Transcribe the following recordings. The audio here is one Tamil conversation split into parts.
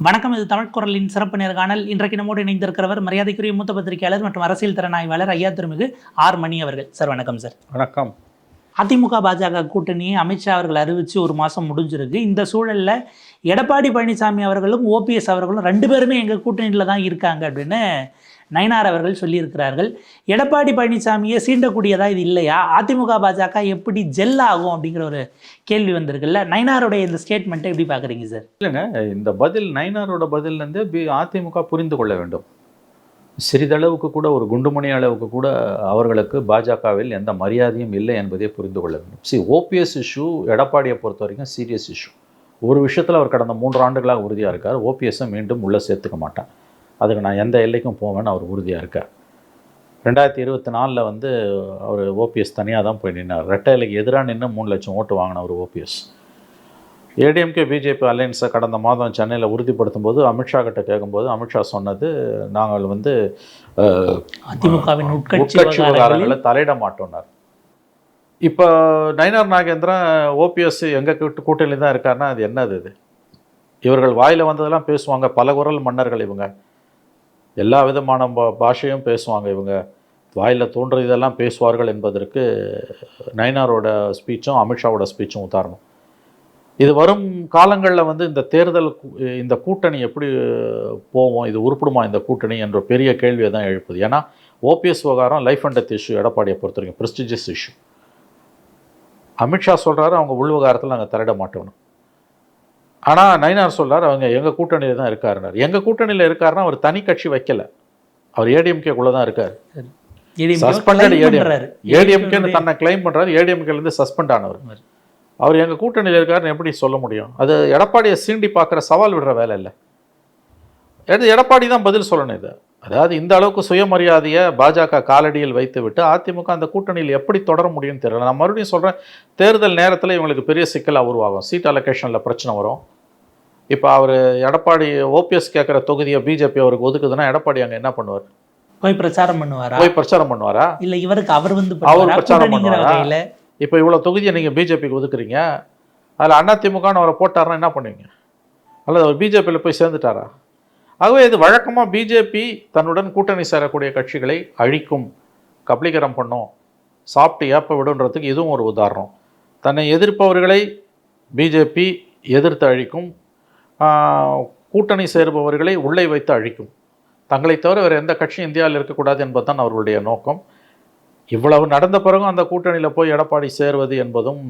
வணக்கம் இது தமிழ் குரலின் சிறப்பு நேர்காணல் இன்றைக்கு நம்மோடு இணைந்திருக்கிறவர் மரியாதைக்குரிய மூத்த பத்திரிகையாளர் மற்றும் அரசியல் திறனாய்வாளர் ஐயா திருமிகு ஆர் மணி அவர்கள். சார் வணக்கம் சார். வணக்கம். அதிமுக பாஜக கூட்டணியை அமித்ஷா அவர்கள் அறிவித்து ஒரு மாதம் முடிஞ்சிருக்கு. இந்த சூழலில் எடப்பாடி பழனிசாமி அவர்களும் ஓபிஎஸ் அவர்களும் ரெண்டு பேருமே எங்கள் கூட்டணியில் தான் இருக்காங்க அப்படின்னு நயனார் அவர்கள் சொல்லியிருக்கிறார்கள் எடப்பாடி பழனிசாமியை சீண்டக்கூடியதா இது இல்லையா? அதிமுக பாஜக எப்படி ஜெல் ஆகும்? அப்படிங்கிற ஒரு கேள்வி வந்திருக்குல்ல. நயனாருடைய இந்த ஸ்டேட்மெண்ட்டை எப்படி பார்க்குறீங்க சார் இல்லைங்க இந்த பதில் நயனாரோட பதில்லேருந்து அதிமுக புரிந்து கொள்ள வேண்டும். சிறிதளவுக்கு கூட ஒரு குண்டுமணி அளவுக்கு கூட அவர்களுக்கு பாஜகவில் எந்த மரியாதையும் இல்லை என்பதை புரிந்து கொள்ள வேண்டும். சி ஓபிஎஸ் இஷ்யூ எடப்பாடியை பொறுத்த வரைக்கும் சீரியஸ் இஷ்யூ ஒரு விஷயத்தில் அவர் கடந்த மூன்று ஆண்டுகளாக உறுதியாக இருக்கார். ஓபிஎஸ்ஸை மீண்டும் உள்ளே சேர்த்துக்க மாட்டார். அதுக்கு நான் எந்த எல்லைக்கும் போவேன்னு அவர் உறுதியாக இருக்கார். ரெண்டாயிரத்தி இருபத்தி நாலில் வந்து அவர் ஓபிஎஸ் தனியாக தான் போய் நின்னார். ரெட்டை இலைக்கு எதிராக நின்று மூணு லட்சம் ஓட்டு வாங்கினவர் ஓபிஎஸ் ஏடிஎம்கே பிஜேபி அலையன்ஸை கடந்த மாதம் சென்னையில் உறுதிப்படுத்தும் போது அமித்ஷா கிட்ட கேட்கும்போது அமித்ஷா சொன்னது நாங்கள் வந்து அதிமுகவின் உட்கட்சி விவகாரங்களை தலையிட மாட்டோம்னார். இப்போ நயினார் நாகேந்திரன் ஓபிஎஸ் எங்கள் கூட்டு கூட்டணியில் தான் இருக்காருன்னா அது என்னது இது? இவர்கள் வாயில் வந்ததெல்லாம் பேசுவாங்க பல குரல் மன்னர்கள் இவங்க. எல்லா விதமான பாஷையும் பேசுவாங்க இவங்க. வாயில் தோன்ற இதெல்லாம் பேசுவார்கள் என்பதற்கு நயனாரோட ஸ்பீச்சும் அமித்ஷாவோட ஸ்பீச்சும் உதாரணம். இது வரும் காலங்களில் வந்து இந்த தேர்தல் இந்த கூட்டணி எப்படி போவோம் இது உருப்பிடுமா இந்த கூட்டணி என்ற பெரிய கேள்வியை தான் எழுப்புது. ஏன்னா ஓபிஎஸ் விவகாரம் லைஃப் அண்ட் டெத் இஷ்யூ எடப்பாடியை பொறுத்த வரைக்கும் ப்ரெஸ்டிஜியஸ் இஷ்யூ அமித்ஷா சொல்கிறாரு அவங்க உள் விவகாரத்தில் நாங்கள் திரட மாட்டோம் ஆனால் நயினார் சொல்றாரு அவங்க எங்கள் கூட்டணியில் தான் இருக்காருனார் எங்கள் கூட்டணியில் இருக்காருன்னா அவர் தனி கட்சி வைக்கல. அவர் ஏடிஎம்கேக்குள்ளே தான் இருக்கார். ADM. பண்றாரு. ஏடிஎம்கேன்னு தன்னை கிளைம் பண்ணுறாரு ஏடிஎம்கேலேருந்து சஸ்பெண்ட் ஆனவர். அவர் எங்கள் கூட்டணியில் இருக்காருன்னு எப்படி சொல்ல முடியும்? அது எடப்பாடியை சீண்டி பார்க்குற சவால் விடுற வேலை இல்லை. எடு எடப்பாடி தான் பதில் சொல்லணும் இது. அதாவது இந்த அளவுக்கு சுயமரியாதையை பாஜக காலடியில் வைத்து விட்டு அதிமுக அந்த கூட்டணியில் எப்படி தொடர முடியும்னு தெரியல. நான் மறுபடியும் சொல்கிறேன் தேர்தல் நேரத்தில் இவங்களுக்கு பெரிய சிக்கலாக உருவாகும். சீட் அலோகேஷனில் பிரச்சனை வரும். இப்போ அவர் எடப்பாடி ஓபிஎஸ் கேட்குற தொகுதியை பிஜேபி அவருக்கு ஒதுக்குதுன்னா எடப்பாடி அங்கே என்ன பண்ணுவார்? போய் பிரச்சாரம் பண்ணுவாரா? போய் பிரச்சாரம் பண்ணுவாரா? இல்ல இவருக்கு அவர் வந்து அவர்? பிரச்சாரம் பண்ணுவாரா? இப்போ இவ்வளோ தொகுதியை நீங்கள் பிஜேபிக்கு ஒதுக்குறீங்க. அதில் அதிமுகன்னு அவரை போட்டாருன்னா என்ன பண்ணுவீங்க? அல்லது அவர் பிஜேபியில் போய் சேர்ந்துட்டாரா? ஆகவே இது வழக்கமாக பிஜேபி தன்னுடன் கூட்டணி சேரக்கூடிய கட்சிகளை அழிக்கும் கபலீகரம் பண்ணும் சாப்பிட்டு ஏப்ப விடுன்றதுக்கு இதுவும் ஒரு உதாரணம். தன்னை எதிர்ப்பவர்களை பிஜேபி எதிர்த்து அழிக்கும் கூட்டணி சேருபவர்களை உள்ளே வைத்து அழிக்கும். தங்களை தவிர வேறு எந்த கட்சியும் இந்தியாவில் இருக்கக்கூடாது என்பதுதான் அவர்களுடைய நோக்கம். இவ்வளவு நடந்த பிறகும் அந்த கூட்டணியில் போய் எடப்பாடி சேருவது என்பதும்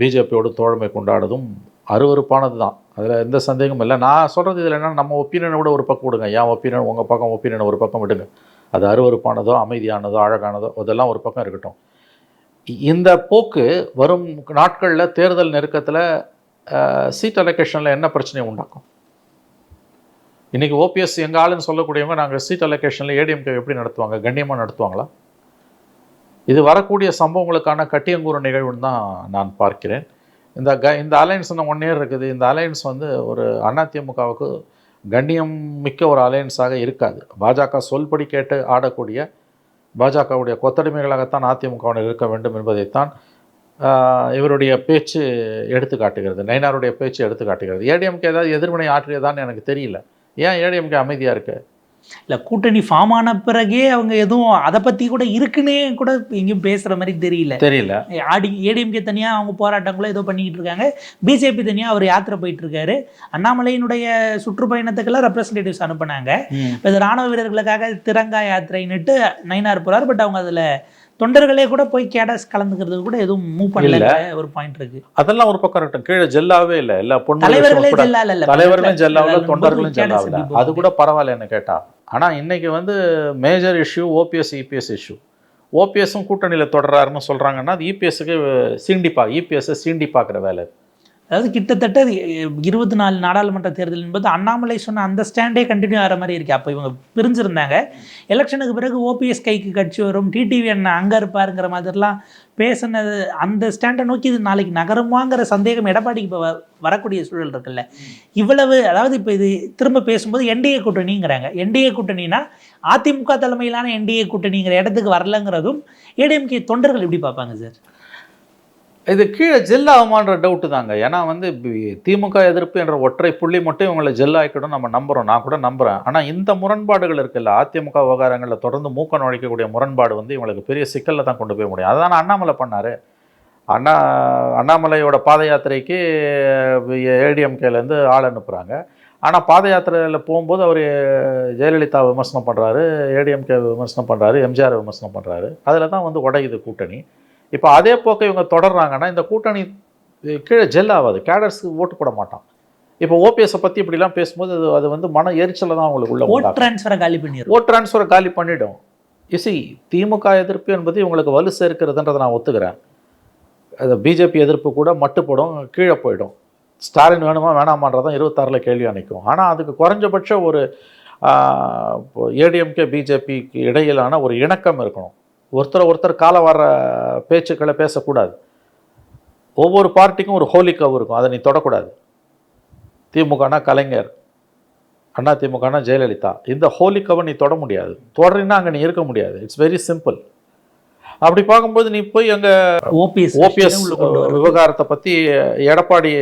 பிஜேபியோடு தோழமை கொண்டாடுவதும் அருவருப்பானது தான். அதில் எந்த சந்தேகமும் இல்லை. நான் சொல்கிறது இதில் என்னென்னா நம்ம ஒப்பீனியனை விட ஒரு பக்கம் விடுங்க. ஏன் ஒப்பீனியன் உங்கள் பக்கம் ஒப்பீனியனை ஒரு பக்கம் விடுங்க. அது அருவருப்பானதோ அமைதியானதோ அழகானதோ அதெல்லாம் ஒரு பக்கம் இருக்கட்டும். இந்த போக்கு வரும் நாட்களில் தேர்தல் நெருக்கத்தில் சீட் அலோகேஷனில் என்ன பிரச்சனையை உண்டாக்கும்? இன்றைக்கி ஓபிஎஸ் எங்கள் ஆளுன்னு சொல்லக்கூடியவங்க நாங்கள் சீட் அலோகேஷனில் ஏடிஎம்கே எப்படி நடத்துவாங்க? கண்ணியமாக நடத்துவாங்களா? இது வரக்கூடிய சம்பவங்களுக்கான கட்டியங்கூறு நிகழ்வுன்னு தான் நான் பார்க்கிறேன். இந்த க இந்த அலையன்ஸ் இன்னும் ஒன் இயர் இருக்குது. இந்த அலையன்ஸ் வந்து ஒரு அதிமுகவுக்கு கண்ணியம் மிக்க ஒரு அலையன்ஸாக இருக்காது. பாஜக சொல்படி கேட்டு ஆடக்கூடிய பாஜகவுடைய கொத்தடிமைகளாகத்தான் அதிமுகவினர் இருக்க வேண்டும் என்பதைத்தான் இவருடைய பேச்சு எடுத்து காட்டுகிறது. நயினாருடைய பேச்சு எடுத்து காட்டுகிறது. ஏடிஎம்கே ஏதாவது எதிர்வினை ஆற்றியதான்னு எனக்கு தெரியல. ஏன் ஏடிஎம்கே அமைதியாக இருக்கு? இல்ல கூட்டணி ஃபார்ம் ஆன பிறகே அவங்க எதுவும் அதை பத்தி கூட இருக்குன்னே கூட எங்கேயும் பேசுற மாதிரி தெரியல. தெரியல. ஆடி ஏடிஎம்கே தனியா அவங்க போராட்டங்களோ ஏதோ பண்ணிக்கிட்டு இருக்காங்க. பிஜேபி தனியா அவர் யாத்திரை போயிட்டு இருக்காரு அண்ணாமலையினுடைய சுற்றுப்பயணத்துக்கெல்லாம் ரெப்ரசன்டேட்டிவ்ஸ் அனுப்புனாங்க. இப்போ ராணுவ வீரர்களுக்காக திரங்கா யாத்திரைன்னுட்டு நயினார் போறாரு. பட் அவங்க அதுல தொண்டர்களே கூட போய் கேடஸ் கலந்துக்கிறது கூட எதுவும் மூவ் பண்ணல. ஒரு பாயிண்ட் இருக்கு. அதெல்லாம் ஒரு பக்கம் இருக்கட்டும். கீழே ஜெல்லாவே இல்லை. எல்லா பொண்ணு தலைவர்களே ஜெல்லால இல்ல. தலைவர்களும் ஜெல்லாவில் தொண்டர்களும் ஜெல்லாவில். அது கூட பரவாயில்ல என்ன கேட்டா. ஆனா இன்னைக்கு வந்து major issue OPS EPS issue ஓபிஎஸும் கூட்டணியில் தொடர்றாருன்னு சொல்றாங்கன்னா அது இபிஎஸ்க்கு சீண்டி பா இபிஎஸ்ஸை சீண்டி பார்க்குற வேலை. அதாவது கிட்டத்தட்ட இருபத்தி நாலு நாடாளுமன்ற தேர்தல் என்பது அண்ணாமலை சொன்ன அந்த ஸ்டாண்டே கண்டினியூ ஆகிற மாதிரி இருக்குது அப்போ இவங்க பிரிஞ்சிருந்தாங்க. எலெக்ஷனுக்கு பிறகு ஓபிஎஸ் கைக்கு கட்சி வரும். டிடிவி அண்ணன் அங்கே இருப்பாருங்கிற மாதிரிலாம் பேசினது அந்த ஸ்டாண்டை நோக்கி இது நாளைக்கு நகருமாங்கிற சந்தேகம் எடப்பாடிக்கு இப்போ வரக்கூடிய சூழல் இருக்குல்ல. இவ்வளவு அதாவது இப்போ இது திரும்ப பேசும்போது என்டிஏ கூட்டணிங்கிறாங்க. என்டிஏ கூட்டணினா அதிமுக தலைமையிலான என்டிஏ கூட்டணிங்கிற இடத்துக்கு வரலங்கிறதும் ஏடிஎம்கே தொண்டர்கள் எப்படி பார்ப்பாங்க சார்? இது கீழே ஜெல் ஆகுமான்ற டவுட்டு தாங்க. ஏன்னா வந்து திமுக எதிர்ப்பு என்ற ஒற்றை புள்ளி மட்டும் இவங்களை ஜெல் ஆக்கிடும் நம்ம நம்புறோம். நான் கூட நம்புறேன். ஆனால் இந்த முரண்பாடுகள் இருக்குல்ல அதிமுக விவகாரங்களில் தொடர்ந்து மூக்க நுழைக்கக்கூடிய முரண்பாடு வந்து இவங்களுக்கு பெரிய சிக்கலில் தான் கொண்டு போய் முடியும். அதான் அண்ணாமலை பண்ணாரு. அண்ணா அண்ணாமலையோட பாத யாத்திரைக்கு ஏடிஎம்கேலேருந்து ஆள் அனுப்புகிறாங்க ஆனால் பாத யாத்திரையில் போகும்போது அவர் ஜெயலலிதா விமர்சனம் பண்ணுறாரு ஏடிஎம்கே விமர்சனம் பண்ணுறாரு எம்ஜிஆர் விமர்சனம் பண்ணுறாரு அதில் தான் வந்து உடையுது கூட்டணி. இப்போ அதே போக்கை இவங்க தொடர்றாங்கன்னா இந்த கூட்டணி கீழே ஜெல் ஆகாது. கேடர்ஸ்க்கு ஓட்டு போட மாட்டான். இப்போ ஓபிஎஸை பற்றி இப்படிலாம் பேசும்போது அது அது வந்து மன எரிச்சலை தான் அவங்களுக்கு உள்ள ஓட். டிரான்ஸ்ஃபரை காலி பண்ணிடும் ஓட் டிரான்ஸ்ஃபரை காலி பண்ணிடும். இசி திமுக எதிர்ப்பு என்பது இவங்களுக்கு வலு சேர்க்கிறதுன்றதை நான் ஒத்துக்கிறேன். அது பிஜேபி எதிர்ப்பு கூட மட்டுப்படும் கீழே போயிடும். ஸ்டாலின் வேணுமா வேணாமான்றதான் இருபத்தாறில் கேள்வி அணைக்கும். ஆனால் அதுக்கு குறைஞ்சபட்ச ஒரு ஏடிஎம்கே பிஜேபிக்கு இடையிலான ஒரு இணக்கம் இருக்கணும். ஒருத்தர் ஒருத்தர் கால வர பேச்சுக்களை பேசக்கூடாது. ஒவ்வொரு பார்ட்டிக்கும் ஒரு ஹோலி கவ் இருக்கும். அதை நீ தொடக்கூடாது. திமுகனா கலைஞர் அண்ணா திமுகனா ஜெயலலிதா. இந்த ஹோலி கவன் நீ தொட முடியாது. தொடரினா அங்கே நீ இருக்க முடியாது. இட்ஸ் வெரி சிம்பிள் அப்படி பார்க்கும்போது நீ போய் அங்கே ஓபிஎஸ் ஓபிஎஸ் விவகாரத்தை பற்றி எடப்பாடி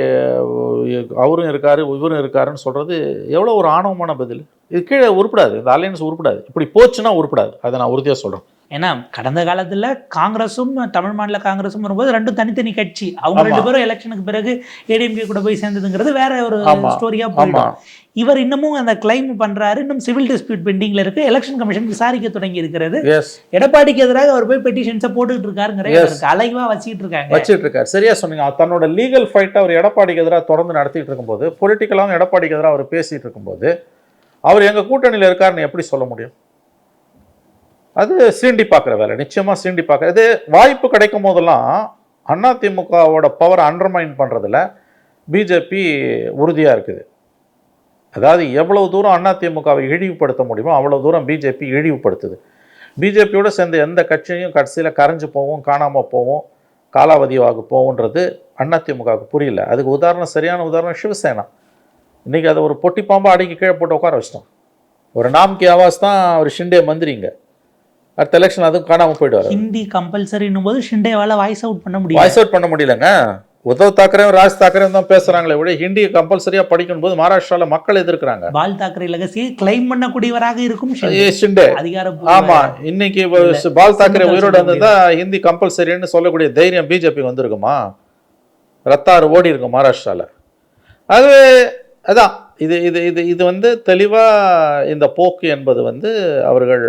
அவரும் இருக்காரு இவரும் இருக்காருன்னு சொல்கிறது எவ்வளோ ஒரு ஆணவமான பதில்? இது கீழே உருப்படாது இந்த அலையன்ஸ் உருப்படாது. இப்படி போச்சுன்னா உருப்படாது. அதை நான் உறுதியாக சொல்கிறேன் ஏன்னா கடந்த காலத்துல காங்கிரஸும் தமிழ் மாநில காங்கிரஸும் வரும்போது ரெண்டும் தனித்தனி கட்சி. அவங்க. ரெண்டு பேரும் எலெக்ஷனுக்கு பிறகு ஏடிஎம்கே கூட போய் சேர்ந்ததுங்கிறது வேற ஒரு. ஸ்டோரியா போயிடும். இவர் இன்னமும் அந்த கிளைம் பண்றாரு. இன்னும் சிவில் டிஸ்பியூட் பெண்டிங்ல இருக்கு. எலெக்ஷன் கமிஷன் விசாரிக்க தொடங்கி இருக்கிறது. எடப்பாடிக்கு எதிராக அவர் போய் பெட்டிஷன்ஸை போட்டுக்கிட்டு இருக்காருங்கிற அலைவா வச்சுக்கிட்டு இருக்காங்க. வச்சிட்டு இருக்காரு. சரியா சொன்னீங்க. தன்னோட லீகல் ஃபைட்டை அவர் எடப்பாடிக்கு எதிராக தொடர்ந்து நடத்திட்டு இருக்கும்போது பொலிட்டிக்கலாகவும் எடப்பாடிக்கு எதிராக அவர் பேசிட்டு இருக்கும்போது அவர் எங்கள் கூட்டணியில் இருக்காருன்னு எப்படி சொல்ல முடியும்? அது சீண்டி பார்க்குற வேலை. நிச்சயமாக சீண்டி பார்க்குற இது வாய்ப்பு கிடைக்கும் போதெல்லாம் அதிமுகவோட பவரை அண்டர்மைன் பண்ணுறதில் பிஜேபி உறுதியாக இருக்குது. அதாவது எவ்வளவு தூரம் அதிமுகவை இழிவுபடுத்த முடியுமோ அவ்வளோ தூரம் பிஜேபி இழிவுபடுத்துது. பிஜேபியோட சேர்ந்த எந்த கட்சியும் கடைசியில் கரைஞ்சு போவோம் காணாமல் போவோம் காலாவதியாக போகுன்றது அதிமுகவுக்கு புரியல. அதுக்கு உதாரணம் சரியான உதாரணம் சிவசேனா. இன்னைக்கு அதை ஒரு பொட்டி பாம்பா அடக்கி கீழே போட்டு உட்கார வச்சிட்டோம். ஒரு நாம்கி ஆவாஸ் தான் ஒரு ஷிண்டே மந்திரிங்க. அடுத்த எலெக்ஷன் அதுவும் காணாமல் போயிடுவார். ஹிந்தி கம்பல்சரின்னும் போது ஷிண்டேவால வாய்ஸ் அவுட் பண்ண முடியும் வாய்ஸ் அவுட் பண்ண முடியலங்க. உத்தவ் தாக்கரேவும் ராஜ் தாக்கரேவும் தான் பேசுறாங்களே விட ஹிந்தியை கம்பல்சரியாக படிக்கும் போது மகாராஷ்டிரால மக்கள் எதிர்க்கிறாங்க. பால் தாக்கரே லெகசியை கிளைம் பண்ணக்கூடியவராக இருக்கும் ஷிண்டே. ஆமா இன்னைக்கு. பால் தாக்கரே உயிரோட சொல்ல வந்திருந்தா ஹிந்தி கம்பல்சரின்னு சொல்லக்கூடிய தைரியம் பிஜேபி வந்திருக்குமா? ரத்தாறு ஓடி இருக்கும் மகாராஷ்டிரால. அது அதான் இது இது இது இது வந்து தெளிவாக இந்த போக்கு என்பது வந்து அவர்கள்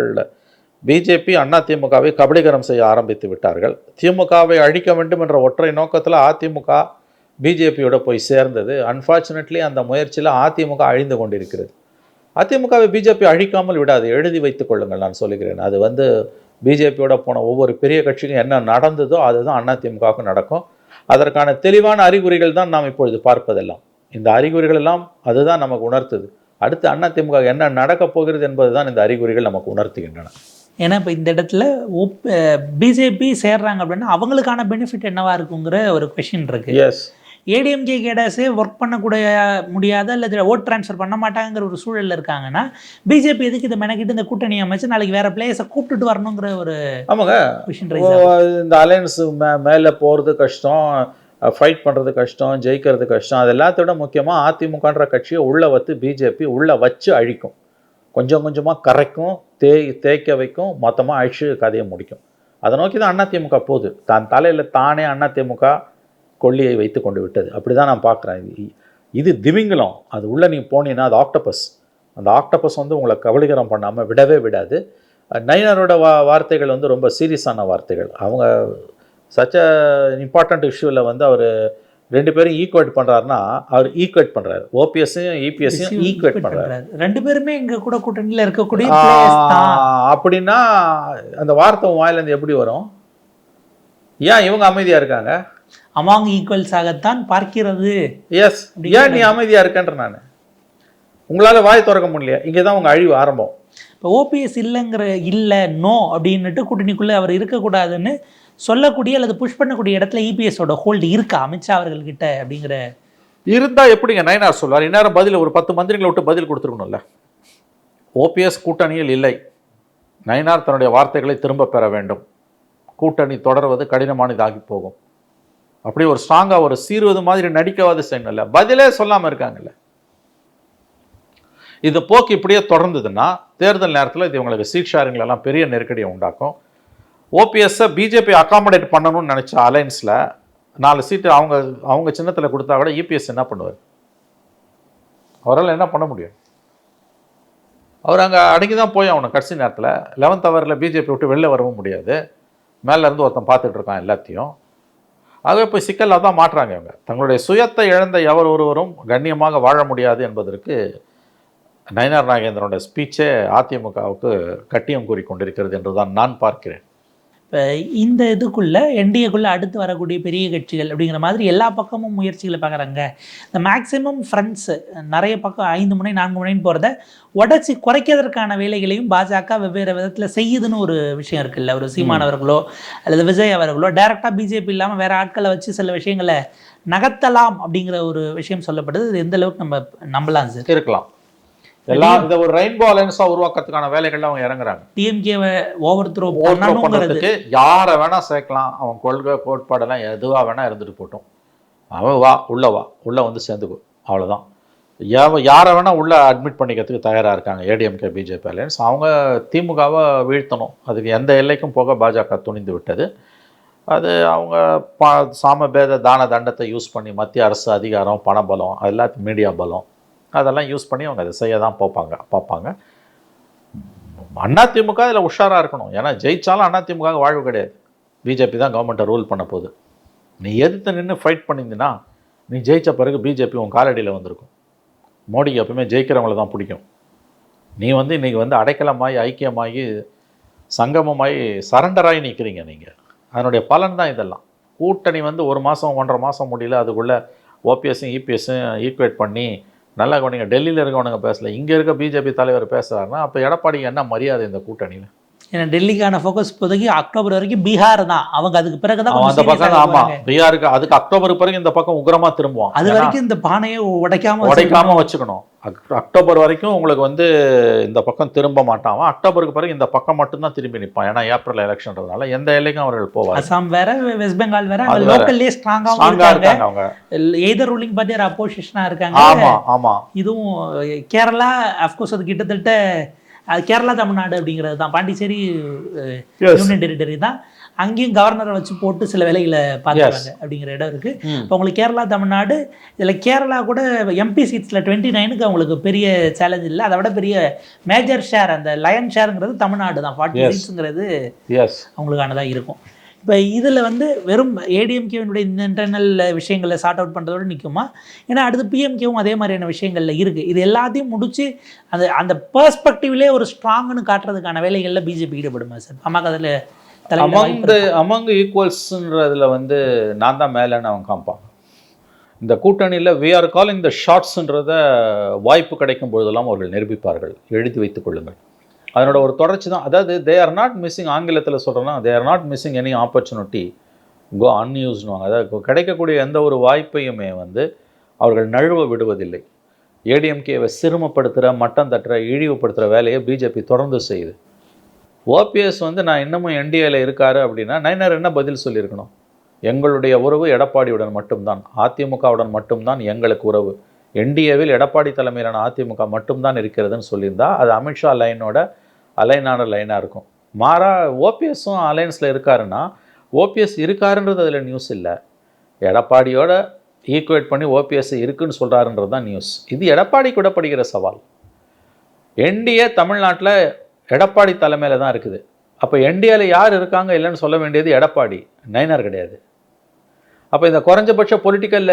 பிஜேபி அண்ணா திமுகவை கபடிகரம் செய்ய ஆரம்பித்து விட்டார்கள். திமுகவை அழிக்க வேண்டும் என்ற ஒற்றை நோக்கத்தில் அதிமுக பிஜேபியோட போய் சேர்ந்தது. அன்ஃபார்ச்சுனேட்லி அந்த முயற்சியில் அதிமுக அழிந்து கொண்டிருக்கிறது. அதிமுகவை பிஜேபி அழிக்காமல் விடாது. எழுதி வைத்துக் கொள்ளுங்கள் நான் சொல்லுகிறேன். அது வந்து பிஜேபியோட போன ஒவ்வொரு பெரிய கட்சிக்கும் என்ன நடந்ததோ அதுதான் அதிமுகவுக்கு நடக்கும். அதற்கான தெளிவான அறிகுறிகள் தான் நாம் இப்பொழுது பார்ப்பதெல்லாம். இந்த அறிகுறிகள் எல்லாம் அதுதான் நமக்கு உணர்த்துது. அடுத்து அதிமுக என்ன நடக்கப் போகிறது என்பதுதான் இந்த அறிகுறிகள் நமக்கு உணர்த்துகின்றன. ஏன்னா இப்போ இந்த இடத்துல பிஜேபி சேர்றாங்க அப்படின்னா அவங்களுக்கான பெனிஃபிட் என்னவா இருக்குங்கிற ஒரு கொஷின் இருக்கு. எஸ் ஏடிஎம்கே கேடாஸே ஒர்க் பண்ணக்கூடிய முடியாத அல்லது ஓட் ட்ரான்ஸ்ஃபர் பண்ண மாட்டாங்கிற ஒரு சூழல்ல இருக்காங்கன்னா பிஜேபி எதுக்கு இதை மெனக்கிட்டு இந்த கூட்டணி அமைச்சு நாளைக்கு வேற பிளேயர்ஸை கூப்பிட்டுட்டு வரணுங்கிற ஒரு ஆமாங்க. இந்த அலையன்ஸ் மே மேலே போகிறது கஷ்டம். ஃபைட் பண்ணுறது கஷ்டம் ஜெயிக்கிறது கஷ்டம். அது எல்லாத்தோட முக்கியமாக அதிமுகன்ற கட்சியை உள்ளே வச்சு பிஜேபி உள்ளே வச்சு அழிக்கும். கொஞ்சம் கொஞ்சமாக கரைக்கும் தேய் தேய்க்க வைக்கும் மொத்தமாக அழிச்சு கதையை முடிக்கும். அதை நோக்கி தான் அதிமுக போகுது. தான் தலையில் தானே அதிமுக கொள்ளியை வைத்து கொண்டு விட்டது. அப்படி தான் நான் பார்க்குறேன். இது திமிங்கலம். அது உள்ளே நீ போனீங்கன்னா அது ஆக்டோபஸ் அந்த ஆக்டபஸ் வந்து உங்களை கபலீகரம் பண்ணாமல் விடவே விடாது. நைனரோட வா வார்த்தைகள் வந்து ரொம்ப சீரியஸான வார்த்தைகள். அவங்க சச்ச இம்பார்ட்டண்ட் இஷ்யூவில் வந்து அவர் ரெண்டு பேரும் ஈக்குவேட் பண்ணுறாருன்னா அவர் ஈக்குவேட் பண்ணுறாரு ஓபிஎஸ்ஸையும் இபிஎஸ்ஸையும் ஈக்குவேட் பண்ணுறாரு பண்றாரு. ரெண்டு பேருமே எங்க கூட கூட்டணியில இருக்கக்கூடிய அப்படின்னா அந்த வார்த்தை வாயிலேருந்து எப்படி வரும்? ஏன் இவங்க அமைதியாக இருக்காங்க? அமாங் ஈக்குவல்ஸாகத்தான் பார்க்கிறது. எஸ் ஏன் நீ அமைதியாக இருக்கன்ற நான்? உங்களால் வாய் திறக்க முடியல இங்கே தான் உங்கள் அழிவு ஆரம்பம். இப்போ ஓபிஎஸ் இல்லைங்கிற இல்லை நோ அப்படின்னுட்டு கூட்டணிக்குள்ளே அவர் இருக்கக்கூடாதுன்னு சொல்லக்கூடிய அல்லது புஷ் பண்ணக்கூடிய இடத்துல இபிஎஸோட ஹோல்டு இருக்கா? அமித்ஷா அவர்கள்கிட்ட அப்படிங்கிற இருந்தால் எப்படிங்க? நயனார் சொல்வார் இந்நேரம் பதில் ஒரு பத்து மந்திரிகளை விட்டு பதில் கொடுத்துருக்கணும்ல. ஓபிஎஸ் கூட்டணியில் இல்லை. நயனார் தன்னுடைய வார்த்தைகளை திரும்ப பெற வேண்டும். கூட்டணி தொடர்வது கடினமானதாகி போகும். அப்படி ஒரு ஸ்ட்ராங்காக ஒரு சீர்வது மாதிரி நடிக்கவாது செய்யணும்ல. பதிலே சொல்லாமல் இருக்காங்கல்ல. இந்த போக்கு இப்படியே தொடர்ந்ததுன்னா தேர்தல் நேரத்தில் இது இவங்களுக்கு சீட் பெரிய நெருக்கடியை உண்டாக்கும். ஓபிஎஸ்ஸை பிஜேபி அகாமடேட் பண்ணணும்னு நினச்ச அலைன்ஸில் நாலு சீட்டு அவங்க அவங்க சின்னத்தில் கொடுத்தா கூட இபிஎஸ் என்ன பண்ணுவார்? அவரால் என்ன பண்ண முடியும்? அவர் அங்கே அடங்கி தான் போய் அவனை கடைசி நேரத்தில். லெவன்த் ஹவரில் பிஜேபி விட்டு வெளில வரவும் முடியாது. மேலேருந்து ஒருத்தன் பார்த்துட்டு இருக்கான் எல்லாத்தையும். ஆகவே இப்போ சிக்கலாக தான் மாட்டுறாங்க இவங்க. தங்களுடைய சுயத்தை இழந்த எவர் ஒருவரும் கண்ணியமாக வாழ முடியாது என்பதற்கு நயனார் நாகேந்திரனுடைய ஸ்பீச்சே அதிமுகவுக்கு கட்டியம் கூறி கொண்டிருக்கிறது என்று தான் நான் பார்க்கிறேன். இந்த இதுக்குள்ள என்டிஏக்குள்ள அடுத்து வரக்கூடிய பெரிய கட்சிகள் அப்படிங்கிற மாதிரி எல்லா பக்கமும் முயற்சிகளை பார்க்குறாங்க இந்த மேக்சிமம் ஃப்ரெண்ட்ஸ் நிறைய பக்கம் ஐந்து முனை நான்கு முனைன்னு போகிறத உடச்சி குறைக்கிறதுக்கான வேலைகளையும் பாஜக வெவ்வேறு விதத்தில் செய்யுதுன்னு ஒரு விஷயம் இருக்குல்ல. ஒரு சீமான் அவர்களோ அல்லது விஜய் அவர்களோ டைரெக்டாக பிஜேபி இல்லாமல் வேற ஆட்களை வச்சு சில விஷயங்களை நகர்த்தலாம் அப்படிங்கிற ஒரு விஷயம் சொல்லப்படுது. இது எந்த அளவுக்கு நம்ம நம்பலாம் சார்? இருக்கலாம். எல்லாம் இந்த ஒரு ரெயின்போ அலைன்ஸாக உருவாக்கறதுக்கான வேலைகள்ல அவங்க இறங்குறாங்க. டிஎம்கேவை ஓவர் த்ரோ பண்ணுறதுக்கு யாரை வேணா சேர்க்கலாம். அவன் கொள்கை கோட்பாடெல்லாம் எதுவாக வேணா இருந்துட்டு போட்டோம். அவன் வா உள்ள வா உள்ள வந்து சேர்ந்துக்கோ. அவ்வளவுதான். யாவ யாரை வேணா உள்ள அட்மிட் பண்ணிக்கிறதுக்கு தயாரா இருக்காங்க. ஏடிஎம்கே பிஜேபி அலையன்ஸ் அவங்க திமுகவை வீழ்த்தணும். அதுக்கு எந்த எல்லைக்கும் போக பாஜக துணிந்து விட்டது. அது அவங்க பா சாமபேத தான தண்டத்தை யூஸ் பண்ணி மத்திய அரசு அதிகாரம் பணபலம் எல்லாத்தையும் மீடியா பலம். அதெல்லாம் யூஸ் பண்ணி அவங்க அதை செய்ய தான் பார்ப்பாங்க பார்ப்பாங்க. அதிமுக அதில் உஷாராக இருக்கணும். ஏன்னா ஜெயித்தாலும் அதிமுக வாழ்வு கிடையாது. பிஜேபி தான் கவர்மெண்ட்டை ரூல் பண்ண போகுது. நீ எதிர்த்து நின்று ஃபைட் பண்ணியிருந்தீங்கன்னா நீ ஜெயிச்ச பிறகு பிஜேபி உன் காலடியில் வந்திருக்கும். மோடிக்கு எப்பவுமே ஜெயிக்கிறவங்கள தான் பிடிக்கும். நீ வந்து இன்றைக்கி வந்து அடைக்கலமாகி ஐக்கியமாகி சங்கமமாகி சரண்டராகி நிற்கிறீங்க நீங்கள் அதனுடைய பலன் தான் இதெல்லாம். கூட்டணி வந்து ஒரு மாதம் ஒன்றரை மாதம் முடியல அதுக்குள்ளே ஓபிஎஸ்ஸும் இபிஎஸ்ஸும் ஈக்குவேட் பண்ணி நல்லா கவனிங்க. டெல்லியில் இருக்கவனுங்க பேசல. இங்கே இருக்க பிஜேபி தலைவர் பேசுகிறாருன்னா அப்போ எடப்பாடிக்கு என்ன மரியாதை இந்த கூட்டணியில்? ஏன்னா டெல்லிக்கான ஃபோக்கஸ் இப்போதைக்கு அக்டோபர் வரைக்கும் பீகார் தான். அவங்க அதுக்கு பிறகு தான் அந்த பக்கம் ஆக ஆமா. போறாங்க. பீகாருக்கு அதுக்கு அக்டோபர் பிறகு இந்த பக்கம் உக்கிரமா திரும்புவான். அது வரைக்கும் இந்த பானையை உடைக்காம உடைக்காம வச்சுக்கணும். அக்- அக்டோபர் வரைக்கும் உங்களுக்கு வந்து இந்த பக்கம் திரும்ப மாட்டான். அக்டோபருக்கு பிறகு இந்த பக்கம் மட்டும்தான் திரும்பி நிற்பான் ஏன்னா ஏப்ரல் எலெக்ஷன்றதுனால எந்த எல்லைக்கும் அவர்கள் போவார் அசாம் வேற வெஸ்ட் பெங்கால் வேற. லோக்கல்லே ஸ்ட்ராங்கா இருக்காங்க. இருக்காங்க அவங்க. எய்தர் ரூலிங் பார்ட்டி அப்போசிஷனா இருக்காங்க. ஆமா ஆமா. இதுவும் கேரளா அஃப்கோர்ஸ் அது கிட்டத்தட்ட அது கேரளா தமிழ்நாடு அப்படிங்கிறது தான். பாண்டிச்சேரி. யூனியன் டெரிட்டரி தான். அங்கேயும் கவர்னரை வச்சு போட்டு சில வேலைகளை பார்க்குறாங்க அப்படிங்கிற இடம் இருக்கு. ம். இப்போ உங்களுக்கு கேரளா தமிழ்நாடு இதில் கேரளா கூட எம்பி சீட்ஸில் டுவெண்ட்டி நைனுக்கு அவங்களுக்கு பெரிய சேலஞ்ச் இல்லை. அதை விட பெரிய மேஜர் ஷேர் அந்த லயன் ஷேருங்கிறது தமிழ்நாடு தான். ஃபார்ட்டி. சீட்ஸுங்கிறது அவங்களுக்கானதாக இருக்கும். இப்போ இதில் வந்து வெறும் ஏடிஎம்கேவினுடைய இந்த இன்டர்னல் விஷயங்களை சார்ட் அவுட் பண்ணுறதோடு நிற்குமா ஏன்னா அடுத்து பிஎம்கேவும் அதே மாதிரியான விஷயங்களில் இருக்குது இது எல்லாத்தையும் முடிச்சு அந்த அந்த பெர்ஸ்பெக்டிவ்லேயே ஒரு ஸ்ட்ராங்னு காட்டுறதுக்கான வேலைகளில் பிஜேபி ஈடுபடுமா சார் பாமக அதில் அமங் அமங் ஈக்குவல்ஸ்ன்றதுல வந்து நான் தான் மேலேன்னு அவன் காமிப்பான். இந்த கூட்டணியில் வி ஆர் காலிங் த ஷார்ட்ஸ்ன்றத வாய்ப்பு கிடைக்கும் பொழுதெல்லாம் அவர்கள் நிரூபிப்பார்கள். எழுதி வைத்துக் கொள்ளுங்கள். அதனோட ஒரு தொடர்ச்சி தான். அதாவது தே ஆர் நாட் மிஸ்ஸிங் ஆங்கிலத்தில் சொல்கிறேன்னா they are not missing any opportunity go அன்யூஸ்னுவாங்க அதாவது கிடைக்கக்கூடிய எந்த ஒரு வாய்ப்பையுமே வந்து அவர்கள் நழுவ விடுவதில்லை. ஏடிஎம்கேவை சிறுமப்படுத்துகிற மட்டம் தட்டுற இழிவுபடுத்துகிற வேலையை பிஜேபி தொடர்ந்து செய்யுது. ஓபிஎஸ் வந்து நான் இன்னமும் என்டிஏல இருக்காரு அப்படின்னா நைனர் என்ன பதில் சொல்லியிருக்கணும்? எங்களுடைய உறவு எடப்பாடியுடன் மட்டும்தான். அதிமுகவுடன் மட்டும்தான் எங்களுக்கு உறவு. என்டிஏவில் எடப்பாடி தலைமையிலான அதிமுக மட்டும்தான் இருக்கிறதுன்னு சொல்லியிருந்தா அது அமித்ஷா லைனோட அலைனான லைனாக இருக்கும். மாறா ஓபிஎஸும் அலைன்ஸில் இருக்காருன்னா ஓபிஎஸ் இருக்காருன்றது அதில் நியூஸ் இல்லை. எடப்பாடியோட ஈக்குவேட் பண்ணி ஓபிஎஸ் இருக்குன்னு சொல்கிறாருன்றது தான் நியூஸ் இது எடப்பாடி கூட படிக்கிற சவால். என்டிஏ தமிழ்நாட்டில் எடப்பாடி தலைமையில் தான் இருக்குது. அப்போ என்டிஏவில் யார் இருக்காங்க இல்லைன்னு சொல்ல வேண்டியது எடப்பாடி நைனார் கிடையாது. அப்போ இந்த குறைஞ்சபட்ச பொலிட்டிக்கல்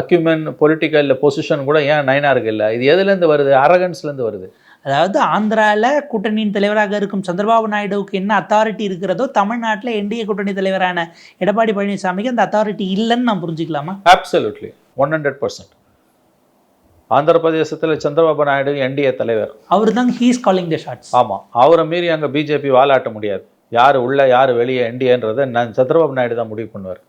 அக்யூமெண்ட் பொலிட்டிக்கல் பொசிஷன் கூட ஏன் நைனாருக்கு இல்லை? இது எதுலேருந்து வருது? அரகன்ஸ்லேருந்து வருது. அதாவது ஆந்திரால கூட்டணியின் தலைவராக இருக்கும் சந்திரபாபு நாயுடுவுக்கு என்ன அத்தாரிட்டி இருக்கிறதோ தமிழ்நாட்டில் என்டிஏ கூட்டணி தலைவரான எடப்பாடி பழனிசாமிக்கு அந்த அத்தாரிட்டி இல்லைன்னு நான் புரிஞ்சுக்கலாமா? Absolutely one hundred percent Andhra பிரதேசத்தில் சந்திரபாபு நாயுடு என்டிஏ தலைவர். அவர் தான் ஹீஸ் காலிங் த ஷார்ட்ஸ் ஆமாம் அவரை மீறி அங்கே பிஜேபி வாலாட்ட முடியாது. யார் உள்ள யார் வெளியே என்டிஏன்றதை நான் சந்திரபாபு நாயுடு தான் முடிவு பண்ணுவார்.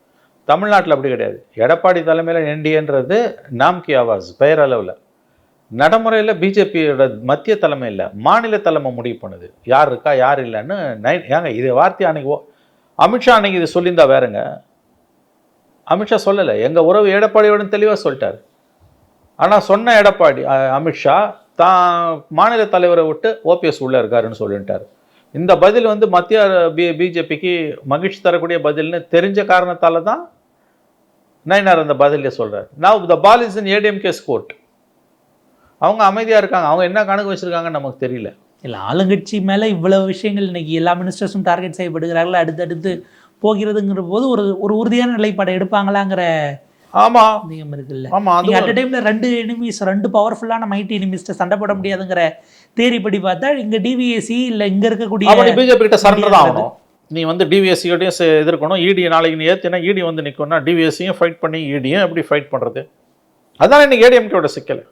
தமிழ்நாட்டில் அப்படி கிடையாது. எடப்பாடி தலைமையில் என்டிஏன்றது நாம்கி ஆவாஸ் பெயர் அளவில் நடைமுறையில் பிஜேபியோட மத்திய தலைமை இல்லை மாநில தலைமை முடிவு பண்ணுது. யார் இருக்கா யார் இல்லைன்னு நை ஏங்க இது வார்த்தை அன்னைக்கு ஓ- அமித்ஷா அன்னைக்கு இது சொல்லியிருந்தா வேறுங்க. அமித்ஷா சொல்லலை. எங்கள் உறவு எடப்பாடியோட தெளிவாக சொல்லிட்டார். ஆனால் சொன்ன எடப்பாடி அமித்ஷா தான் மாநில தலைவரை விட்டு ஓபிஎஸ் உள்ளே இருக்காருன்னு சொல்லிட்டார். இந்த பதில் வந்து மத்திய பி பிஜேபிக்கு மகிழ்ச்சி தரக்கூடிய பதில்னு தெரிஞ்ச காரணத்தால் தான் நயினார் அந்த பதிலே சொல்கிறார் நான் த பால் இஸ் இன் ஏடிஎம்கேஸ் கோர்ட் அவங்க அமைதியாக இருக்காங்க. அவங்க என்ன கணக்கு வச்சுருக்காங்கன்னு நமக்கு தெரியல. இல்ல ஆளுங்கட்சி மேல இவ்வளவு விஷயங்கள் இன்னைக்கு எல்லா மினிஸ்டர்ஸும் டார்கெட் செய்யப்படுகிறார்கள். அடுத்தடுத்து போகிறதுங்கிற போது ஒரு ஒரு உறுதியான நிலைப்பாடை எடுப்பாங்களாங்கிற ஆமாம் சந்தேகம் இருக்குல்ல. ஆமாம் அது அட் டைம்ல ரெண்டு எனிமீஸ் ரெண்டு பவர்ஃபுல்லான மைட்டி எனிமீஸ்ட சண்டை போட முடியாதுங்கிற தேரி படி பார்த்தா இங்க டிவிஎஸ்சி இல்ல இங்க இருக்கக்கூடிய அப்படி பிஜேபி கிட்ட சரண்டர் தான். ஆகணும். நீ வந்து டிவிஎஸ்சியோடையும் எதிர்க்கணும். இடி நாளைக்கு நீ ஏற்றினா இடி வந்து நிற்கும்னா டிவிஎஸ்சியும் ஃபைட் பண்ணி இடியும் எப்படி ஃபைட் பண்ணுறது அதான் இன்னைக்கு ஏடிஎம்கேயோட சிக்கல்.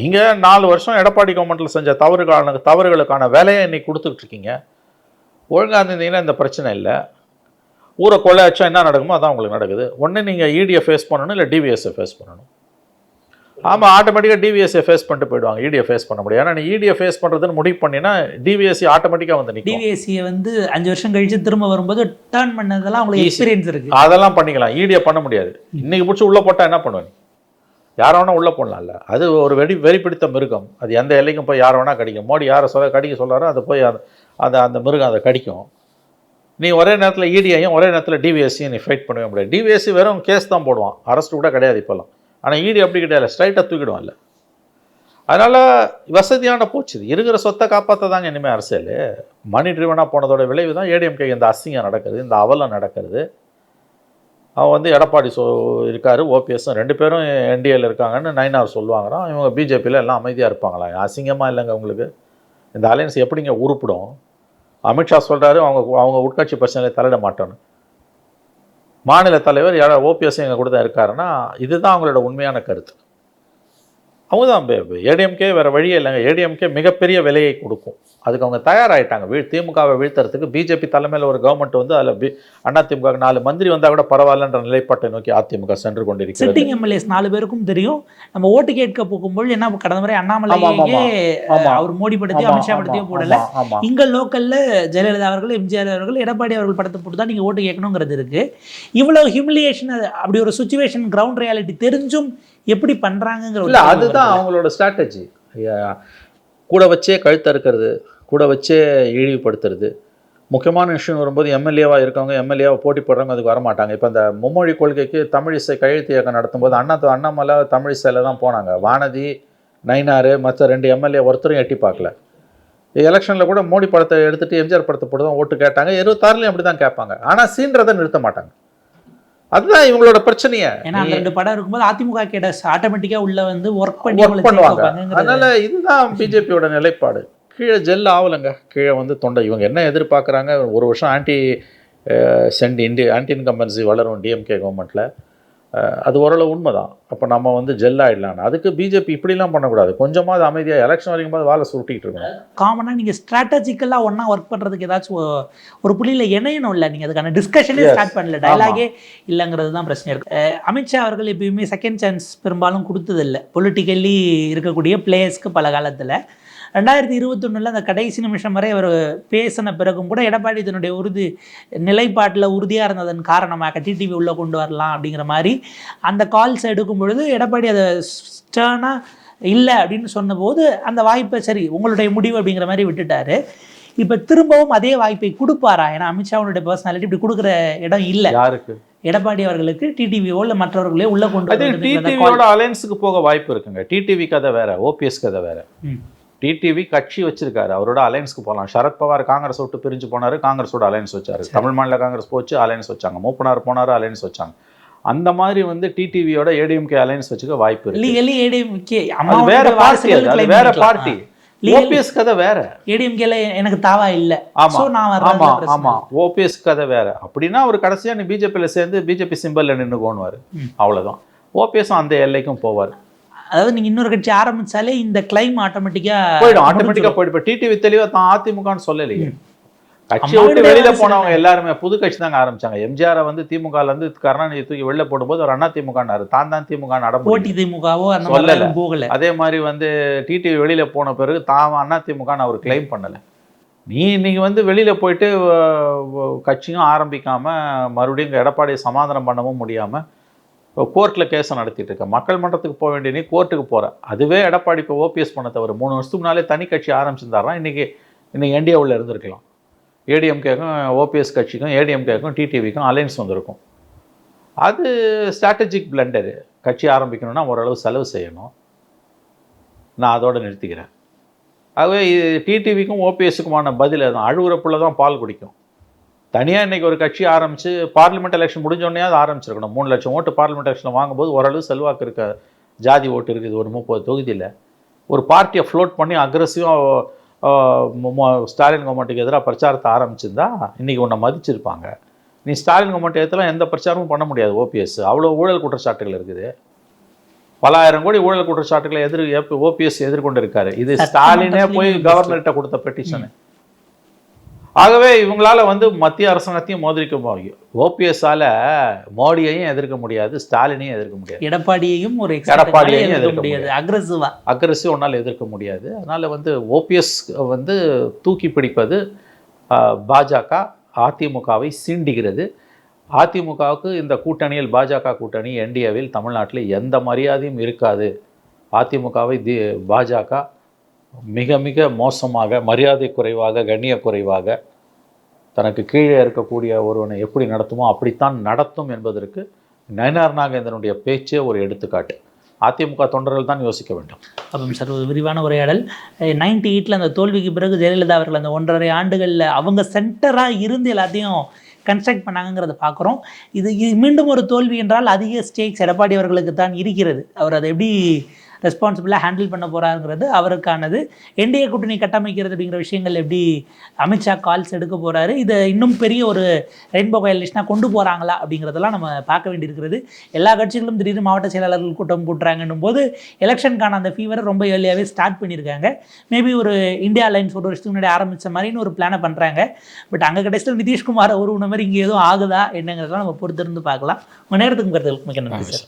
நீங்கள் நாலு வருஷம் எடப்பாடி கவர்மெண்ட்டில் செஞ்ச தவறுகான தவறுகளுக்கான வேலையை இன்னைக்கு கொடுத்துக்கிட்டு இருக்கீங்க. ஒழுங்காக இருந்தீங்கன்னா இந்த பிரச்சனை இல்லை. ஊரை கொள்ளை அச்சா என்ன நடக்குமோ அதான் உங்களுக்கு நடக்குது. ஒன்று நீங்கள் இடியை ஃபேஸ் பண்ணணும் இல்லை டிவிஎஸ்ஸை ஃபேஸ் பண்ணணும். ஆமாம் ஆட்டோமேட்டிக்காக டிவிஎஸ்ஸை ஃபேஸ் பண்ணிட்டு போயிடுவாங்க. இடியை ஃபேஸ் பண்ண முடியாது. ஏன்னா நீ இடியை ஃபேஸ் பண்ணுறதுன்னு முடிவு பண்ணினா டிவிஎஸ்சி ஆட்டோமேட்டிக்காக வந்து நிற்கும் டிவிஎஸ்சியை வந்து அஞ்சு வருஷம் கழிச்சு திரும்ப வரும்போது டேர்ன் பண்ணதெல்லாம் உங்களுக்கு. எக்ஸ்பீரியன்ஸ் இருக்கு. அதெல்லாம் பண்ணிக்கலாம். ஈடியை பண்ண முடியாது. இன்னைக்கு பிடிச்சி உள்ளே போட்டால் என்ன பண்ணுவ நீ? யார வேணா உள்ளே போடலாம்ல. அது ஒரு வெடி வெறி பிடித்த மிருகம். அது எந்த எல்லைக்கும் போய் யார வேணா கடிக்கும். மோடி யாரை சொல்ல கடிக்க சொல்கிறாரோ அது போய் அந்த அந்த மிருகம் அதை கடிக்கும். நீ ஒரே நேரத்தில் இடிஐயும் ஒரே நேரத்தில் டிவிஎஸ்சியும் நீ ஃபைட் பண்ணவே முடியாது. டிவிஎஸ்சி வெறும் கேஸ் தான் போடுவான். அரெஸ்ட் கூட கிடையாது இப்போல்லாம். ஆனால் இடி அப்படி கிடையாது. ஸ்ட்ரைட்டாக தூக்கிடுவான்ல அதனால் வசதியான போச்சு இது. இருக்கிற சொத்தை காப்பாற்ற தாங்க இனிமேல் அரசியல். மணி ட்ரிவனாக போனதோட விளைவு தான் ஏடிஎம்கே இந்த அசிங்கம் நடக்குது இந்த அவலம் நடக்கிறது அவன் வந்து எடப்பாடி சொ இருக்கார் ஓபிஎஸ்ஸும் ரெண்டு பேரும் என்டிஏல இருக்காங்கன்னு நைனார் சொல்லுவாங்கறான் இவங்க பிஜேபியில் எல்லாம் அமைதியாக இருப்பாங்களா? அசிங்கமாக இல்லைங்க உங்களுக்கு? இந்த அலையன்ஸ் எப்படிங்க உருப்பிடும்? அமித்ஷா சொல்கிறாரு அவங்க அவங்க உட்கட்சி பிரச்சனையை தலையிட மாட்டோன்னு மாநில தலைவர் ஓபிஎஸ் எங்கள் கூட தான் இருக்காருன்னா இதுதான் அவங்களோட உண்மையான கருத்து. அவங்க தான் ஏடிஎம்கே வேறு வழியே இல்லைங்க. ஏடிஎம்கே மிகப்பெரிய விலையை கொடுக்கும். அதுக்கு அவங்க தயாராகிட்டாங்க வீழ் திமுகவை வீழ்த்துறதுக்கு பிஜேபி தலைமையில் ஒரு கவர்மெண்ட் வந்து அதில் பி அதிமுக நாலு மந்திரி வந்தால் கூட பரவாயில்லன்ற நிலைப்பாட்டை நோக்கி அதிமுக சென்று கொண்டிருக்கிறது. சிட்டிங் எம்எல்ஏஸ் நாலு பேருக்கும் தெரியும். நம்ம ஓட்டு கேட்க போகும்போது என்ன கடந்த முறை அண்ணாமலையே. அவர் மோடி படத்தையும் அமித்ஷா படத்தையும் போடல. இங்க லோக்கல்ல ஜெயலலிதா அவர்கள் எம்ஜிஆர் அவர்கள் எடப்பாடி அவர்கள் படத்தை போட்டு தான் நீங்க ஓட்டு கேட்கணுங்கிறது இருக்கு. இவ்வளவு ஹியூமிலியேஷன் அப்படி ஒரு சுச்சுவேஷன் கிரவுண்ட் ரியாலிட்டி தெரிஞ்சும் எப்படி பண்றாங்கங்கிற ஒரு இல்லை அதுதான். அவங்களோட ஸ்ட்ராட்டஜி கூட வச்சே கழுத்த இருக்கிறது கூட வச்சே இழிவுபடுத்துறது. முக்கியமான விஷயம் வரும்போது எம்எல்ஏவாக இருக்கவங்க எம்எல்ஏவாக போட்டி போடுறவங்க அதுக்கு வரமாட்டாங்க. இப்போ இந்த மும்மொழி கொள்கைக்கு தமிழிசை கையெழுத்து இயக்கம் நடத்தும்போது அண்ணா அண்ணாமலை தமிழிசையில் தான் போனாங்க. வானதி நைனார் மற்ற ரெண்டு எம்எல்ஏ ஒருத்தரும் எட்டி பார்க்கல. எலெக்ஷனில் கூட மோடி படத்தை எடுத்துட்டு எம்ஜிஆர் படத்தை போட்டு தான் ஓட்டு கேட்டாங்க. இருபத்தாறுலையும் அப்படி தான் கேட்பாங்க. ஆனால் சீன்றதை நிறுத்த மாட்டாங்க. அதுதான் இவங்களோட பிரச்சனையே. ஏன்னா அந்த ரெண்டு படம் இருக்கும்போது அதிமுக கேடஸ் ஆட்டோமேட்டிக்கா உள்ள வந்து ஒர்க் பண்ணி ஒர்க் பண்ணுவாங்க. அதனால இதுதான் பிஜேபியோட நிலைப்பாடு. கீழே ஜெல் ஆகலைங்க. கீழே வந்து தொண்டை. இவங்க என்ன எதிர்பார்க்குறாங்க? ஒரு வருஷம் anti send indie anti incumbency வளரும் டிஎம்கே கவர்மெண்ட்டில் அது ஓரளவு உண்மைதான். அப்போ நம்ம வந்து ஜெல் ஆயிடலான்னு அதுக்கு பிஜேபி இப்படிலாம் பண்ணக்கூடாது. கொஞ்சமாவது அமைதியாக எலெக்ஷன் வரைக்கும் போது வாழை சுருட்டிட்டு இருக்கணும். காமனா நீங்க ஸ்ட்ராட்டஜிக்கலா ஒண்ணா ஒர்க் பண்றதுக்கு ஏதாச்சும் ஒரு புள்ளியில இணையணும் இல்ல நீங்க. அதுக்கான டிஸ்கஷனே. ஸ்டார்ட் பண்ணல. டயலாகே இல்லைங்கிறது தான் பிரச்சனை இருக்கு. அஹ் அமித்ஷா அவர்கள் எப்பயுமே செகண்ட் சான்ஸ் பெரும்பாலும் கொடுத்தது இல்லை பொலிட்டிக்கலி இருக்கக்கூடிய பிளேயர்ஸ்க்கு பல காலத்துல. ரெண்டாயிரத்தி இருபத்தொன்னுல அந்த கடைசி நிமிஷம் வரை அவர் பேசின பிறகும் கூட எடப்பாடி தன்னுடைய உறுதி நிலைப்பாட்டில் உறுதியாக இருந்ததன் காரணமாக டிடிவி உள்ளே கொண்டு வரலாம் அப்படிங்கிற மாதிரி அந்த கால்ஸ் எடுக்கும் பொழுது எடப்பாடி அதை ஸ்டர்னாக இல்லை அப்படின்னு சொன்னபோது அந்த வாய்ப்பை சரி உங்களுடைய முடிவு அப்படிங்கிற மாதிரி விட்டுட்டாரு. இப்போ திரும்பவும் அதே வாய்ப்பை கொடுப்பாரா? ஏன்னா அமித்ஷாவுடைய பர்சனாலிட்டி இப்படி கொடுக்குற இடம் இல்லை. யாருக்கு? எடப்பாடி அவர்களுக்கு டிடிவியோ இல்லை மற்றவர்களையோ உள்ளே கொண்டு டிடிவியோட அலையன்ஸுக்கு போக வாய்ப்பு இருக்குங்க. டிடிவி கதை வேற ஓபிஎஸ் கதை வேற. டிடிவி கட்சி வச்சிருக்காரு. அவரோட அலையன்ஸ்க்கு போகலாம் சரத்பவார் காங்கிரஸ் விட்டு பிரிஞ்சு போனாரு காங்கிரஸோட அலையன்ஸ் வச்சாரு. தமிழ் மாநில காங்கிரஸ் போச்சு அலையன்ஸ் வச்சாங்க. மூப்பனார் போனாரு அலையன்ஸ் வச்சாங்க. அந்த மாதிரி வந்து டிடிவியோட ஏடிஎம்கே அலையன்ஸ் வச்சுக்க வாய்ப்பு இருக்கு. வேற பார்ட்டி அது வேற பார்ட்டி ஓபிஎஸ் கதை வேற. ஏடிஎம்கேல எனக்கு தாவா இல்லை. ஆமா நான் ஆமா ஓபிஎஸ் கதை வேற. அப்படின்னா அவர் கடைசியா நீ பிஜேபியில் சேர்ந்து பிஜேபி சிம்பல்ல நின்னுக்கோணுவாரு ம். அவ்வளவுதான். ஓபிஎஸும் அந்த எல்லைக்கும் போவார். அதாவது நீங்க இன்னொரு கட்சி ஆரம்பிச்சாலே இந்த கிளைம் ஆட்டோமேட்டிக்கா போயிடும். ஆட்டோமேட்டிக்கா போயிடும். இப்போ டிடிவி தெளிவா தான் அதிமுகன்னு சொல்லலையே. கட்சியை விட்டு வெளியில போனவங்க எல்லாருமே புது கட்சி தாங்க ஆரம்பிச்சாங்க. எம்ஜிஆரை வந்து திமுகல இருந்து கருணாநிதி தூக்கி வெளில போடும்போது ஒரு அண்ணா திமுகனாரு தான் தான் திமுக போட்டி திமுகவோ சொல்லல. போகல. அதே மாதிரி வந்து டிடிவி வெளியில போன பிறகு தான் அண்ணா திமுகன்னு அவர் கிளைம் பண்ணல. நீ இன்னைக்கு வந்து வெளியில் போயிட்டு கட்சியும் ஆரம்பிக்காமல் மறுபடியும் எடப்பாடியை சமாதானம் பண்ணவும் இப்போ கோர்ட்டில் கேஸை நடத்திட்டு இருக்கேன் மக்கள் மன்றத்துக்கு போக வேண்டிய நீ கோர்ட்டுக்கு போகிற அதுவே எடப்பாடி இப்போ ஓபிஎஸ் பண்ண தவிர மூணு வருஷத்துக்கு முன்னாலே தனி கட்சி ஆரம்பிச்சிருந்தாருன்னா இன்றைக்கி இன்னைக்கு என்டிஏவில் இருந்திருக்கலாம். ஏடிஎம்கேக்கும் ஓபிஎஸ் கட்சிக்கும் ஏடிஎம்கேக்கும் டிடிவிக்கும் அலைன்ஸ் வந்திருக்கும். அது ஸ்ட்ராட்டஜிக் பிளண்டரு கட்சி ஆரம்பிக்கணும்னா ஓரளவு செலவு செய்யணும். நான் அதோடு நிறுத்திக்கிறேன். ஆகவே இது டிடிவிக்கும் ஓபிஎஸ்க்குமான பதில் அழுகுறப்புள்ள தான் பால் குடிக்கும். தனியாக இன்னைக்கு ஒரு கட்சி ஆரம்பித்து பார்லிமெண்ட் எலெக்ஷன் முடிஞ்சோடனே அது ஆரம்பிச்சிருக்கணும். மூணு லட்சம் ஓட்டு பார்லிமெண்ட் எலெக்ஷனில் வாங்கும்போது ஓரளவு செல்வாக்கு இருக்க ஜாதி ஓட்டு இருக்குது ஒரு முப்பது தொகுதியில். ஒரு பார்ட்டியை ஃப்ளோட் பண்ணி அக்ரஸிவாக ஸ்டாலின் கவர்மெண்ட்டுக்கு எதிராக பிரச்சாரத்தை ஆரம்பிச்சிருந்தா இன்றைக்கி உன்னை மதிச்சிருப்பாங்க. நீ ஸ்டாலின் கவர்மெண்ட் எதிர்த்துலாம் எந்த பிரச்சாரமும் பண்ண முடியாது ஓபிஎஸ் அவ்வளோ ஊழல் குற்றச்சாட்டுகள் இருக்குது. பல ஆயிரம் கோடி ஊழல் குற்றச்சாட்டுகளை எதிர் ஓபிஎஸ் எதிர்கொண்டு இருக்காரு இது ஸ்டாலினே போய் கவர்னர்கிட்ட கொடுத்த பெட்டிஷனு ஆகவே இவங்களால வந்து மத்திய அரசாங்கத்தையும் மோதிரிக்க முடியும். ஓபிஎஸ்ஸால மோடியையும் எதிர்க்க முடியாது ஸ்டாலினையும் எதிர்க்க முடியாது. எடப்பாடியையும் ஒரு எடப்பாடியையும் எதிர்க்க முடியாது. அக்ரஸிவா. அக்ரஸிவ் ஒன்றால் எதிர்க்க முடியாது. அதனால் வந்து ஓபிஎஸ் வந்து தூக்கி பிடிப்பது பாஜக அதிமுகவை சீண்டுகிறது அதிமுகவுக்கு இந்த கூட்டணியில் பாஜக கூட்டணி என்டிஏவில் தமிழ்நாட்டில் எந்த மரியாதையும் இருக்காது. அதிமுகவை தி பாஜக மிக மிக மோசமாக மரியாதை குறைவாக கண்ணிய குறைவாக தனக்கு கீழே இருக்கக்கூடிய ஒருவனை எப்படி நடத்துமோ அப்படித்தான் நடத்தும் என்பதற்கு நயனார் நாகேந்திரனுடைய பேச்சே ஒரு எடுத்துக்காட்டு. அதிமுக தொண்டர்கள் தான் யோசிக்க வேண்டும். அப்போ சார் ஒரு விரிவான உரையாடல். நைன்டி எயிட்டில் அந்த தோல்விக்கு பிறகு ஜெயலலிதா அவர்கள் அந்த ஒன்றரை ஆண்டுகளில் அவங்க சென்டராக இருந்து எல்லாத்தையும் கன்ஸ்ட்ரக்ட் பண்ணாங்கங்கிறத பார்க்குறோம் இது இது மீண்டும் ஒரு தோல்வி என்றால் அதிக ஸ்டேக்ஸ் எடப்பாடி அவர்களுக்கு தான் இருக்கிறது. அவர் அதை எப்படி ரெஸ்பான்சிபிளாக ஹேண்டில் பண்ண போகிறாருங்கிறது அவருக்கானது. என்டிஏ கூட்டணி கட்டமைக்கிறது அப்படிங்கிற விஷயங்கள் எப்படி அமித்ஷா கால்ஸ் எடுக்க போகிறாரு இதை இன்னும் பெரிய ஒரு ரெயின்போ கோயலிஷனாக கொண்டு போகிறாங்களா அப்படிங்கிறதெல்லாம் நம்ம பார்க்க வேண்டியிருக்கிறது. எல்லா கட்சிகளும் திடீர்னு மாவட்ட செயலாளர்கள் கூட்டம் கூட்டுறாங்கன்னும் போது எலெக்ஷனுக்கான அந்த ஃபீவரை ரொம்ப ஏர்லியாகவே ஸ்டார்ட் பண்ணியிருக்காங்க. மேபி ஒரு இந்தியா லைன்ஸ் ஒரு வருஷத்துக்கு முன்னாடி ஆரம்பித்த மாதிரின்னு ஒரு பிளானை பண்ணுறாங்க பட் அங்கே கடைசியில் நிதிஷ்குமார் ஒரு உணவு மாதிரி இங்கே எதுவும் ஆகுதா என்னங்கிறதெல்லாம் நம்ம பொறுத்திருந்து பார்க்கலாம். உங்கள் நேரத்துக்கு கருத்துக்களுக்கு மிக நன்றி சார்.